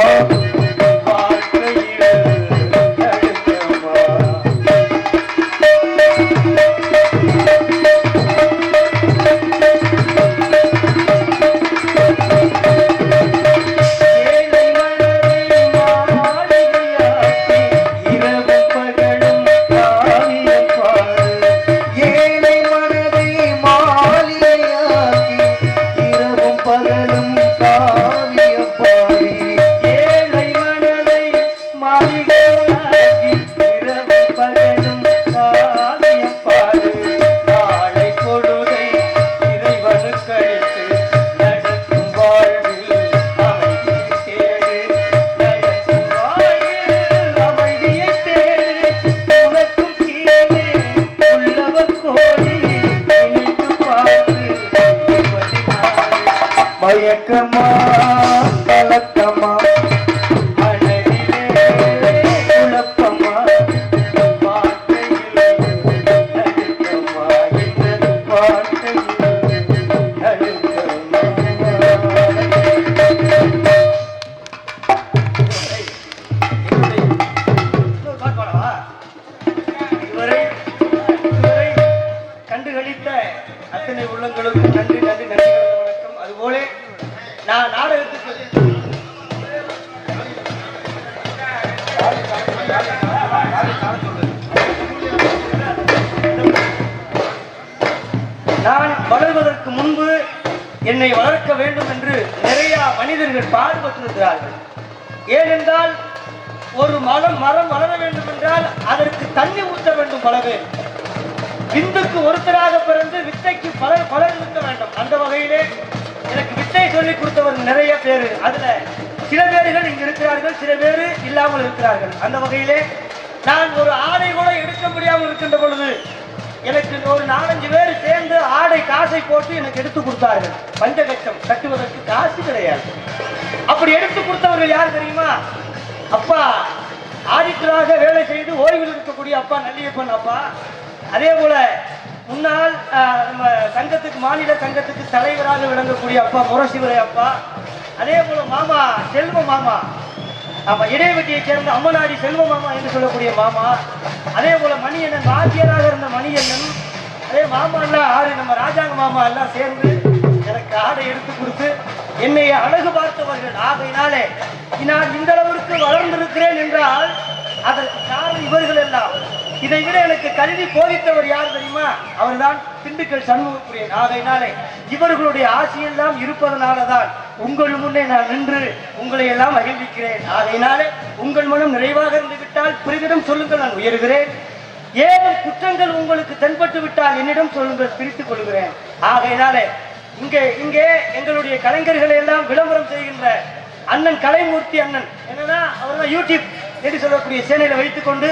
car. மயக்கமா என்னை வளர்க்க வேண்டும் என்று நிறைய மனிதர்கள் பாடுபட்டிருக்கிறார்கள். ஏனென்றால் ஒரு மரம் மரம் வளர வேண்டும் என்றால் அதற்கு தண்ணி ஊற்ற வேண்டும் பல பேர். விந்துக்கு ஒருத்தராக பிறந்து வித்தைக்கு பல பலர் இருக்க வேண்டும். அந்த வகையிலே எனக்கு வித்தை சொல்லி கொடுத்தவர் நிறைய பேர். அதுல சில பேர்கள் இங்கு இருக்கிறார்கள் சில பேர் இல்லாமல் இருக்கிறார்கள். அந்த வகையிலே நான் ஒரு ஆடை கூட எடுக்க முடியாமல் இருக்கின்ற பொழுது எனக்கு ஒரு நாலஞ்சு பேர் சேர்ந்து ஆடை காசை போட்டு எனக்கு எடுத்து கொடுத்தார்கள். பஞ்சகட்சம் கட்டுவதற்கு காசு கிடையாது. அப்படி எடுத்து கொடுத்தவர்கள் யார் தெரியுமா? அப்பா ஆதித்தராக வேலை செய்து ஓய்வில் இருக்கக்கூடிய அப்பா நல்லியப்பன் அப்பா. அதே போல முன்னாள் நம்ம சங்கத்துக்கு மாநில சங்கத்துக்கு தலைவராக விளங்கக்கூடிய அப்பா முரசிவரை அப்பா. அதே போல மாமா செல்வ மாமா நம்ம இடைவெட்டியை சேர்ந்த அம்மநாடி செல்வ மாமா என்று சொல்லக்கூடிய மாமா அதே போல மணியண்ணன் வாத்தியராக இருந்த மணியண்ணன் அதே மாமா எல்லாம் ஆறு நம்ம ராஜாங்க மாமா எல்லாம் சேர்ந்து எனக்கு ஆடை எடுத்து கொடுத்து என்னை அழகு பார்த்தவர்கள். ஆகையினாலே நான் இந்த அளவிற்கு வளர்ந்திருக்கிறேன் என்றால் அதற்கு காரணம் இவர்கள் எல்லாம். இதை விட எனக்கு கல்வி போதித்தவர் யார் தெரியுமா? அவர்தான் திண்டுக்கல் சண்முகக்குரியன். ஆகையினாலே இவர்களுடைய ஆசையெல்லாம் இருப்பதனாலதான் உங்கள் முன்னே நான் நின்று உங்களை எல்லாம் மகிழ்விக்கிறேன். அதனாலே உங்கள் மனம் நிறைவாக இருந்துவிட்டால் விட்டால் சொல்லுங்கள் நான் உயர்கிறேன். ஏதும் குற்றங்கள் உங்களுக்கு தென்பட்டு விட்டால் என்னிடம் சொல்லுங்கள் பிரித்துக் கொள்கிறேன். ஆகையினாலே இங்கே இங்கே எங்களுடைய கலைஞர்களை எல்லாம் விளம்பரம் செய்கின்ற அண்ணன் கலைமூர்த்தி அண்ணன். என்னன்னா அவர்தான் யூடியூப் என்று சொல்லக்கூடிய சேனையில வைத்துக்கொண்டு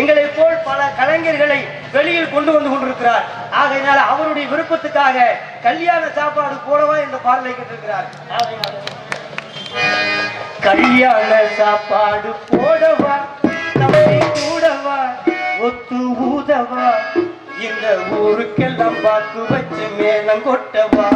எங்களை போல் பல கலைஞர்களை வெளியில் கொண்டு வந்து கொண்டிருக்கிறார். ஆகையினால அவருடைய விருப்பத்துக்காக கல்யாண சாப்பாடு போடவா இந்த பாடலை கேட்டிருக்கிறார். கல்யாண சாப்பாடு போடவா நம்மை கூடவா ஒத்து ஊதவா இந்த ஊருக்கெல்லாம் பார்த்து வச்சு மேலம் கொட்டவா.